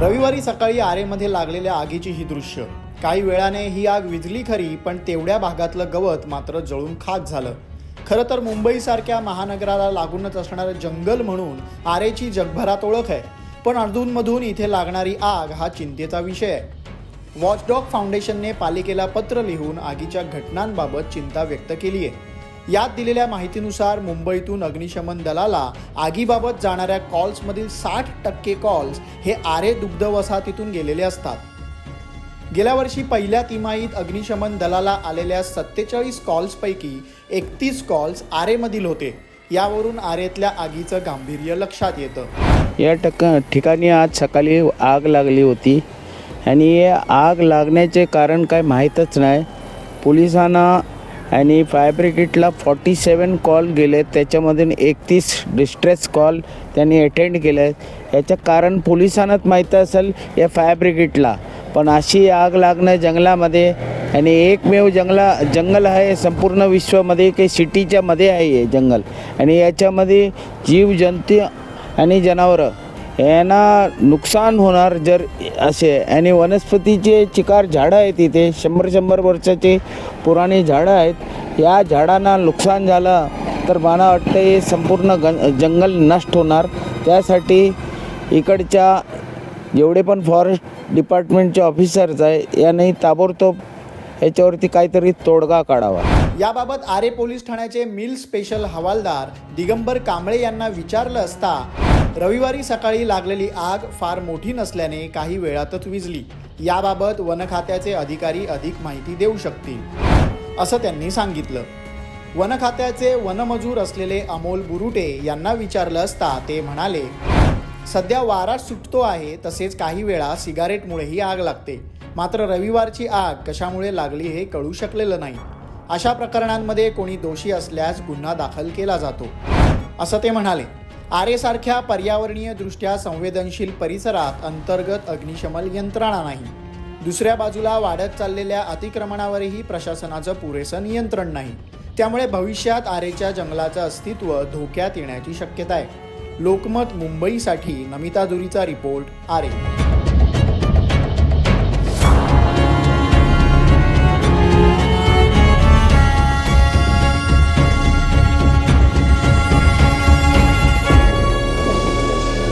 रविवारी सकाळी आरेमध्ये लागलेल्या आगीची ही दृश्य. काही वेळाने ही आग विझली खरी पण तेवढ्या भागातलं गवत मात्र जळून खाक झालं. खरं तर मुंबईसारख्या महानगराला लागूनच असणारं जंगल म्हणून आरेची जगभरात ओळख आहे. पण अधूनमधून इथे लागणारी आग हा चिंतेचा विषय आहे. वॉचडॉग फाउंडेशनने पालिकेला पत्र लिहून आगीच्या घटनांबाबत चिंता व्यक्त केली आहे यात दिलेल्या माहितीनुसार मुंबईतून अग्निशमन दलाला आगीबाबत जाणाऱ्या कॉल्समधील साठ टक्के कॉल्स हे आरे दुग्ध वसाहतीतून गेलेले असतात. गेल्या वर्षी पहिल्या तिमाहीत अग्निशमन दलाला आलेल्या सत्तेचाळीस कॉल्सपैकी एकतीस कॉल्स आरेमधील होते. यावरून आरेतल्या आगीचं गांभीर्य लक्षात येतं. या टक ठिकाणी आज सकाळी आग लागली होती आणि आग लागण्याचे कारण काय माहीतच नाही. पोलिसांना आणि फायर ब्रिगेडला फॉर्टी सेवन कॉल गेले त्याच्यामधून एकतीस डिस्ट्रेस कॉल त्यांनी अटेंड केले आहेत याचं कारण पोलिसांनाच माहीत असेल या फायर ब्रिगेडला पण अशी आग लागणं जंगलामध्ये आणि एकमेव जंगला जंगल आहे संपूर्ण विश्वामध्ये की सिटीच्या मध्ये आहे हे जंगल. आणि याच्यामध्ये जीव जंतू आणि जनावरं यांना नुकसान होणार जर असे आणि वनस्पतीचे चिकार झाडं आहेत इथे शंभर शंभर वर्षाचे पुराणे झाडं आहेत या झाडांना नुकसान झालं तर मला वाटतं हे संपूर्ण गं जंगल नष्ट होणार. त्यासाठी इकडच्या जेवढे पण फॉरेस्ट डिपार्टमेंटचे ऑफिसर्स आहे यांनी ताबडतोब याच्यावरती काहीतरी तोडगा काढावा. याबाबत आरे पोलीस ठाण्याचे मिल स्पेशल हवालदार दिगंबर कांबळे यांना विचारलं असता रविवारी सकाळी लागलेली आग फार मोठी नसल्याने काही वेळातच विजली. याबाबत वन खात्याचे अधिकारी अधिक माहिती देऊ शकतील असं त्यांनी सांगितलं. वन खात्याचे वनमजूर असलेले अमोल बुरुटे यांना विचारलं असता ते म्हणाले सध्या वारा सुटतो आहे तसेच काही वेळा सिगारेटमुळेही आग लागते. मात्र रविवारची आग कशामुळे लागली हे कळू शकलेलं नाही. अशा प्रकरणांमध्ये कोणी दोषी असल्यास गुन्हा दाखल केला जातो असं ते म्हणाले. आरेसारख्या पर्यावरणीय दृष्ट्या संवेदनशील परिसरात अंतर्गत अग्निशमन यंत्रणा नाही. दुसऱ्या बाजूला वाढत चाललेल्या अतिक्रमणावरही प्रशासनाचं पुरेसं नियंत्रण नाही. त्यामुळे भविष्यात आरेच्या जंगलाचं अस्तित्व धोक्यात येण्याची शक्यता आहे. लोकमत मुंबईसाठी नमिता दुरीचा रिपोर्ट आरे.